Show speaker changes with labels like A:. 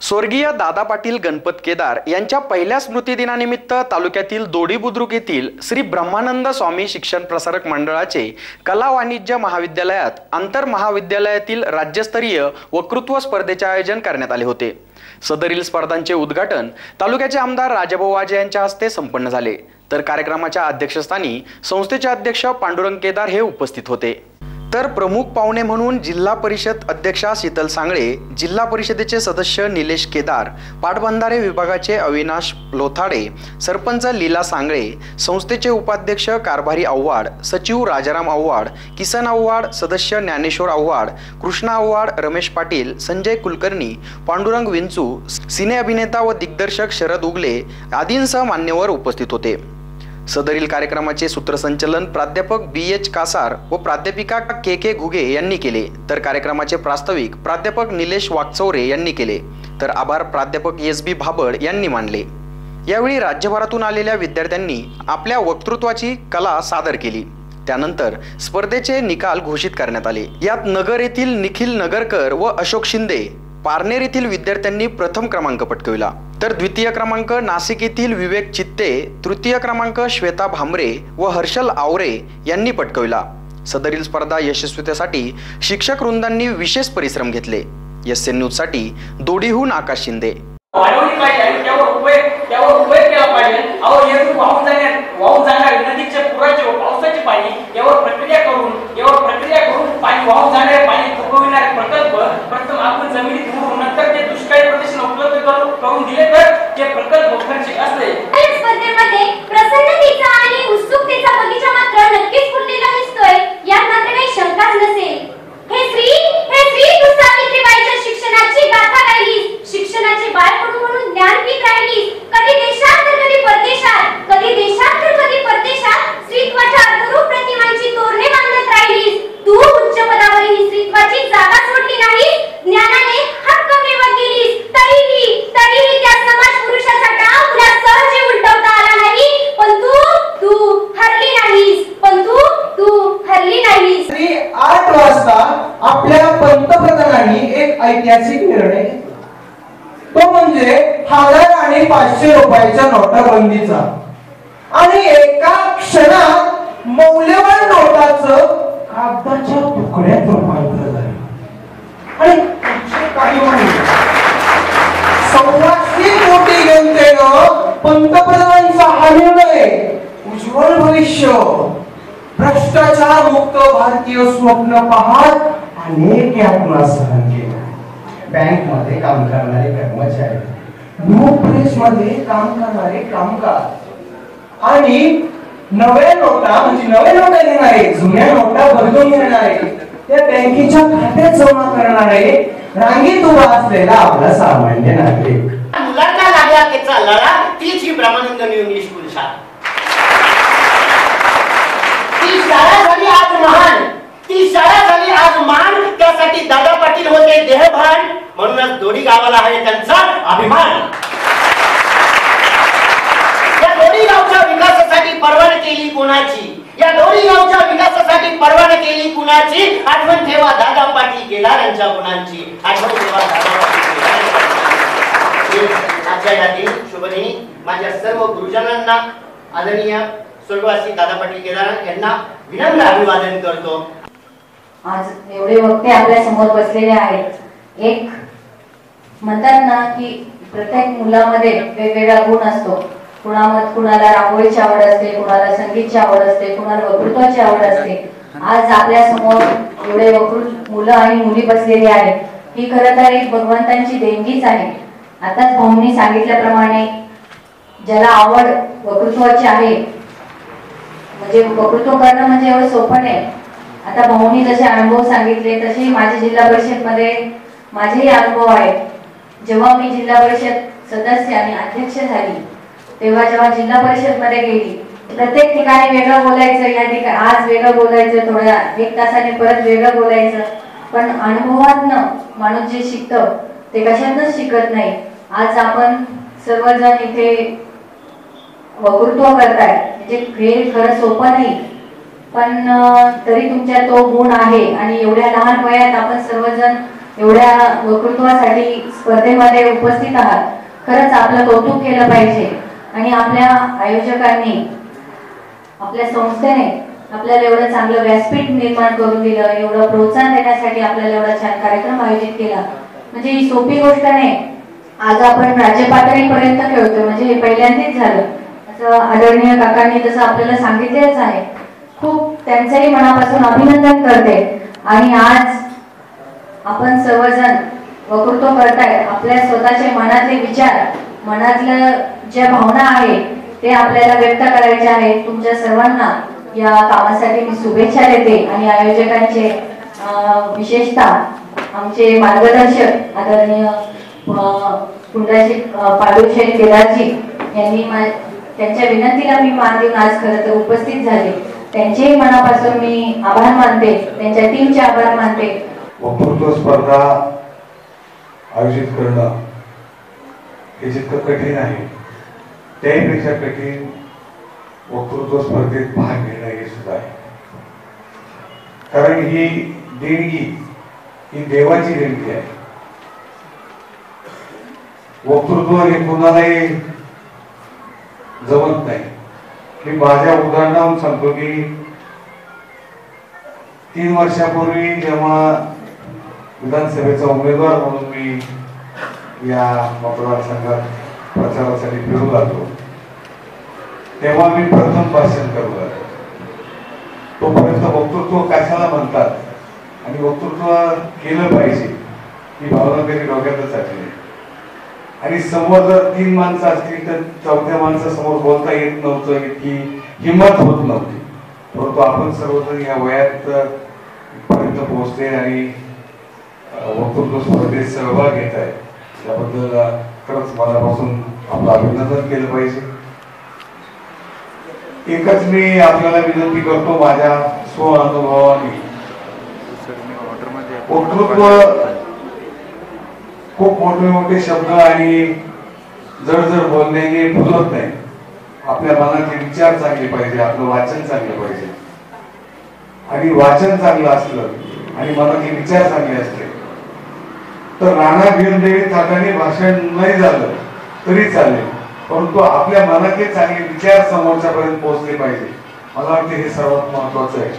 A: स्वर्गीय दादा पाटील गणपत केदार यांच्या पहिल्या स्मृतिदिनानिमित्त तालुक्यातील दोडी बुद्रुक येथील श्री ब्रह्मानंद स्वामी शिक्षण प्रसारक मंडळाचे कला वाणिज्य महाविद्यालयात आंतर महाविद्यालयातील राज्यस्तरीय वक्तृत्व स्पर्धेचे आयोजन करण्यात आले होते. सदरील स्पर्धांचे उद्घाटन तालुक्याचे आमदार राजाभाऊ वाजे यांच्या हस्ते संपन्न झाले. तर कार्यक्रमाच्या अध्यक्षस्थानी संस्थेचे अध्यक्ष पांडुरंग केदार हे उपस्थित होते. तर प्रमुख पाहुणे म्हणून जिल्हा परिषद अध्यक्षा शीतल सांगळे जिल्हा परिषदेचे सदस्य निलेश केदार पाटबंधारे विभागाचे अविनाश लोथाडे सरपंच लीला सांगळे संस्थेचे उपाध्यक्ष कारभारी आव्हाड सचिव राजाराम आव्हाड किसन आव्हाड सदस्य ज्ञानेश्वर आव्हाड कृष्णा आव्हाड रमेश पाटील संजय कुलकर्णी पांडुरंग विंचू सिने अभिनेता व दिग्दर्शक शरद उगले आदींसह मान्यवर उपस्थित होते. सदरील कार्यक्रमाचे सूत्रसंचलन प्राध्यापक बी एच कासार व प्राध्यापिका के के घुगे यांनी केले. तर कार्यक्रमाचे प्रास्ताविक प्राध्यापक निलेश वाकचौरे यांनी केले. तर आभार प्राध्यापक एस बी भाबड यांनी मानले. यावेळी राज्यभरातून आलेल्या विद्यार्थ्यांनी आपल्या वक्तृत्वाची कला सादर केली. त्यानंतर स्पर्धेचे निकाल घोषित करण्यात आले. यात नगर येथील निखिल नगरकर व अशोक शिंदे पारनेर येथील विद्यार्थ्यांनी प्रथम क्रमांक पटकविला. तर द्वितीय क्रमांक नाशिक येथील विवेक चित्ते तृतीय क्रमांक श्वेता भामरे व हर्षल आवरे यांनी पटकविला. सदरील स्पर्धा यशस्वीतेसाठी शिक्षक वृंदांनी विशेष परिश्रम घेतले. एस एन न्यूजसाठी दोडीहून आकाश शिंदे.
B: यावर
C: ऐतिहासिक निर्णय. तो म्हणजे हजार आणि पाचशे रुपयाच्या नोटाबंदीचा. आणि एका क्षणात मौल्यवान नोटाचं कागदाच्या तुकड्यात रूपांतर झालं आणि काही म्हणजे सव्वाशे कोटी जनतेनं पंतप्रधानांचा हा निर्णय. उज्ज्वल भविष्य. भ्रष्टाचार मुक्त भारतीय स्वप्न पाहत अनेक यातना सहन केल्या बँकमध्ये काम करणारे कर्मचारी नोकरीसमध्ये काम करणारे कामगार. आणि नव्या नोटा म्हणजे नव्या नोटा घेणारे जुन्या नोटा बदलून घेणारे त्या बँकेच्या खात्यात जमा करणारे रांगेत उभा असलेला आपला सामान्य नागरिक.
D: मुलांना लागला त्याचा लढा तीच ही ब्रह्मानंद न्यू इंग्लिश स्कूल शाळा. ती शाळा झाली आज महान. ती शाळा झाली आज महान. त्यासाठी दादा पाटील होते देहभान. म्हणूनच दोन्ही गावाला आहे त्यांचा अभिमान. या दोन्ही गावच्या विकासासाठी परवानगी केली कोणाची? या दोन्ही गावच्या विकासासाठी परवानगी केली कुणाची? आठवण ठेवा दादा पाटील केदार यांच्या गुणांची. आठवण ठेवा दादा आजच्या यातील शुभदिनी माझ्या सर्व गुरुजनांना आदरणीय स्वर्गवासी दादा पाटील केदार यांना विनम्र अभिवादन करतो.
E: आज एवढे वक्ते आपल्यासमोर बसलेले आहेत. एक म्हणतात ना की प्रत्येक मुलामध्ये वेगवेगळा गुण असतो. कुणामध्ये कुणाला रांगोळीची आवड असते कुणाला संगीतची आवड असते कुणाला वक्तृत्वाची आवड असते. आज आपल्यासमोर एवढे वकृत मुलं आणि मुली बसलेली आहेत. ही खरं तर एक भगवंतांची देणगीच आहे. आताच भाऊंनी सांगितल्याप्रमाणे ज्याला आवड वक्तृत्वाची आहे म्हणजे वक्तृत्व करणं म्हणजे एवढं सोपं नाही. आता भाऊनी जसे अनुभव सांगितले तसे माझ्या जिल्हा परिषदमध्ये माझेही अनुभव आहेत. जेव्हा मी जिल्हा परिषद सदस्य आणि अध्यक्ष झाली तेव्हा जेव्हा जिल्हा परिषदमध्ये गेली प्रत्येक ठिकाणी वेगळं बोलायचं या ठिकाणी आज वेगळं बोलायचं थोड्या एक तासाने परत वेगळं बोलायचं. पण अनुभवातनं माणूस जे शिकतं ते कशातच शिकत नाही. आज आपण सर्वजण इथे वक्तृत्व करताय. म्हणजे हे खरं सोपं नाही. पण तरी तुमच्या तो गुण आहे आणि एवढ्या लहान वयात आपण सर्वजण एवढ्या वक्तृत्वासाठी स्पर्धेमध्ये उपस्थित आहात. खरंच आपलं कौतुक केलं पाहिजे. आणि आपल्या आयोजकांनी आपल्या संस्थेने आपल्याला एवढं चांगलं व्यासपीठ निर्माण करून दिलं एवढं प्रोत्साहन देण्यासाठी आपल्याला एवढा छान कार्यक्रम आयोजित केला. म्हणजे ही सोपी गोष्ट नाही. आज आपण राज्य पातळीपर्यंत खेळतोय. म्हणजे हे पहिल्यांदाच झालं. असं आदरणीय काकांनी जसं आपल्याला सांगितलेच आहे. खूप त्यांचंही मनापासून अभिनंदन करते. आणि आज आपण सर्वजण वक्तृत्व करताय आपल्या स्वतःचे मनातले विचार मनातलं ज्या भावना आहे ते आपल्याला व्यक्त करायचे आहे. तुमच्या सर्वांना या कामासाठी मी शुभेच्छा देते आणि आयोजकांचे विशेषतः आमचे मार्गदर्शक आदरणीय अं, कुंडाजी केदारजी यांनी मा- त्यांच्या विनंतीला मी मान देऊन आज खरं तर उपस्थित झाले. त्यांचेही मनापासून मी आभार मानते त्यांच्या टीमचे आभार मानते.
F: वक्तृत्व स्पर्धा आयोजित करणं हे जितकं कठीण आहे त्याहीपेक्षा कठीण वक्तृत्व स्पर्धेत भाग घेणं हे सुद्धा आहे. कारण ही देणगी ही देवाची देणगी आहे. वक्तृत्व हे कोणालाही जमत नाही. मी माझ्या उदाहरणावरून सांगतो की तीन वर्षापूर्वी जेव्हा विधानसभेचा उमेदवार म्हणून मी या मतदारसंघात प्रचारासाठी फिरू लागलो तेव्हा मी प्रथम भाषण करू लागलो. तोपर्यंत वक्तृत्व कशाला म्हणतात? आणि वक्तृत्व केलं पाहिजे ही भावना कधी डोक्यातच आली आणि समोर जर तीन माणसं असतील तर चौथ्या माणसासमोर बोलता येत नव्हतं इतकी हिंमत होत नव्हती. परंतु आपण सर्वजण या वयात पर्यंत पोहोचले आणि वक्तृत्व स्पर्धेत सहभाग घेत आहे. त्याबद्दल खरंच मनापासून आपलं अभिनंदन केलं पाहिजे. एकच मी आपल्याला विनंती करतो माझ्या स्व अनुभवाने. वक्तृत्व खूप मोठे मोठे शब्द आणि जड जड बोलण्याने फुलत नाही. आपल्या मनाचे विचार चांगले पाहिजे आपलं वाचन चांगलं पाहिजे. आणि वाचन चांगलं असलं आणि मनाचे विचार चांगले असले तर राणा भिरदेवी ताटाने भाषण नाही झालं तरी चालेल. परंतु आपल्या मनातले चांगले विचार समोरच्यापर्यंत पोहोचले पाहिजे. मला वाटते हे सर्वात महत्वाचं आहे.